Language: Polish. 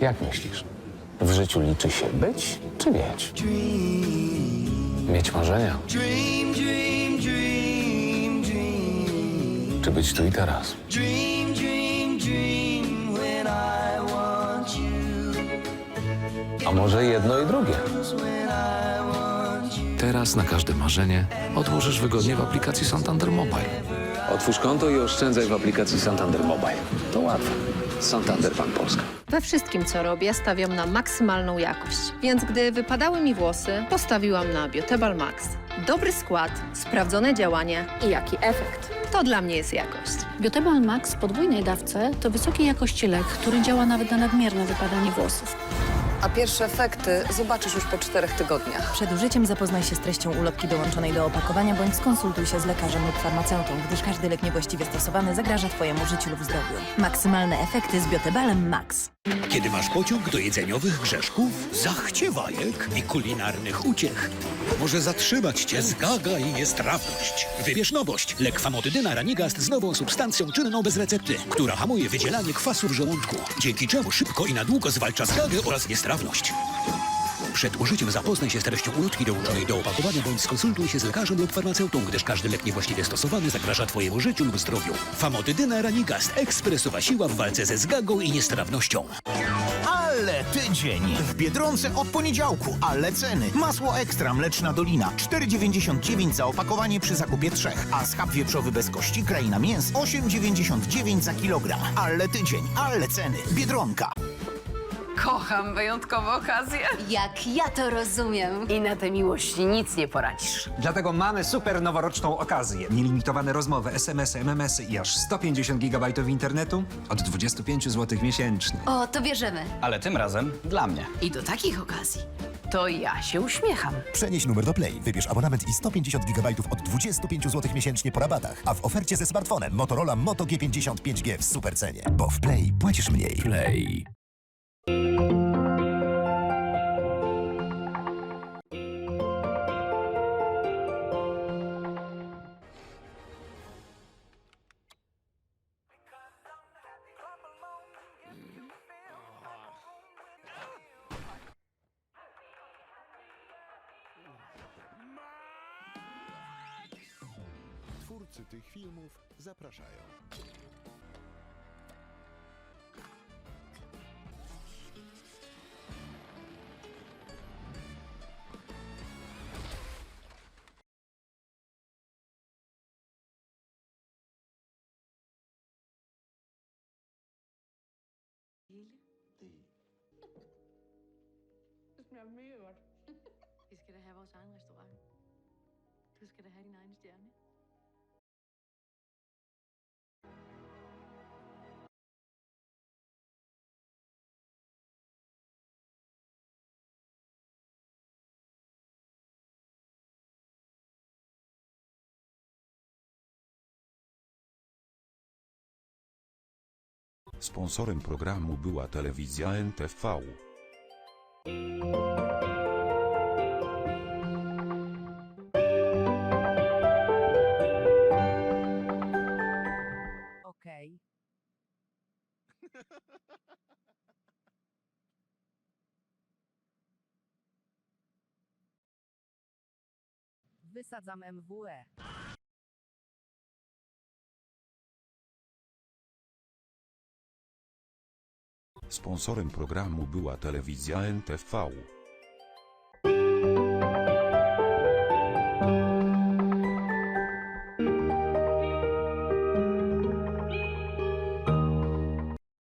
Jak myślisz? W życiu liczy się być czy mieć? Mieć marzenia. Dream, dream, dream, dream. Czy być tu i teraz? Dream, dream, dream when I want you. A może jedno i drugie? Teraz na każde marzenie odłożysz wygodnie w aplikacji Santander Mobile. Otwórz konto i oszczędzaj w aplikacji Santander Mobile. To łatwe. Santander Bank Polska. We wszystkim, co robię, stawiam na maksymalną jakość. Więc gdy wypadały mi włosy, postawiłam na Biotebal Max. Dobry skład, sprawdzone działanie i jaki efekt. To dla mnie jest jakość. Biotebal Max w podwójnej dawce to wysokiej jakości lek, który działa nawet na nadmierne wypadanie włosów. A pierwsze efekty zobaczysz już po czterech tygodniach. Przed użyciem zapoznaj się z treścią ulotki dołączonej do opakowania bądź skonsultuj się z lekarzem lub farmaceutą, gdyż każdy lek niewłaściwie stosowany zagraża Twojemu życiu lub zdrowiu. Maksymalne efekty z Biotebalem Max. Kiedy masz pociąg do jedzeniowych grzeszków, zachciewajek i kulinarnych uciech. Może zatrzymać cię zgaga i niestrawność. Wybierz nowość. Lek famotydyna Ranigast z nową substancją czynną bez recepty, która hamuje wydzielanie kwasu w żołądku, dzięki czemu szybko i na długo zwalcza zgagę oraz niestrawność. Przed użyciem zapoznaj się z treścią ulotki dołączonej do opakowania bądź skonsultuj się z lekarzem lub farmaceutą, gdyż każdy lek niewłaściwie stosowany zagraża Twojemu życiu lub zdrowiu. Famotydyna Ranigast. Ekspresowa siła w walce ze zgagą i niestrawnością. Ale tydzień! W Biedronce od poniedziałku, ale ceny. Masło ekstra mleczna dolina 4,99 za opakowanie przy zakupie trzech, a schab wieprzowy bez kości kraina mięs 8,99 za kilogram. Ale tydzień, ale ceny. Biedronka. Kocham wyjątkowe okazje. Jak ja to rozumiem. I na tę miłość nic nie poradzisz. Dlatego mamy super noworoczną okazję. Nielimitowane rozmowy, SMS-y, MMS-y i aż 150 GB internetu od 25 zł miesięcznie. O, to bierzemy. Ale tym razem dla mnie. I do takich okazji to ja się uśmiecham. Przenieś numer do Play, wybierz abonament i 150 GB od 25 zł miesięcznie po rabatach. A w ofercie ze smartfonem Motorola Moto G50 5G w supercenie. Bo w Play płacisz mniej. Play. Twórcy tych filmów zapraszają. Vi skal da have vores egen restaurant. Du skal da have din egen stjerne. Sponsorem programu była telewizja NTV. Okej. Wysadzam. MWE. Sponsorem programu była telewizja NTV.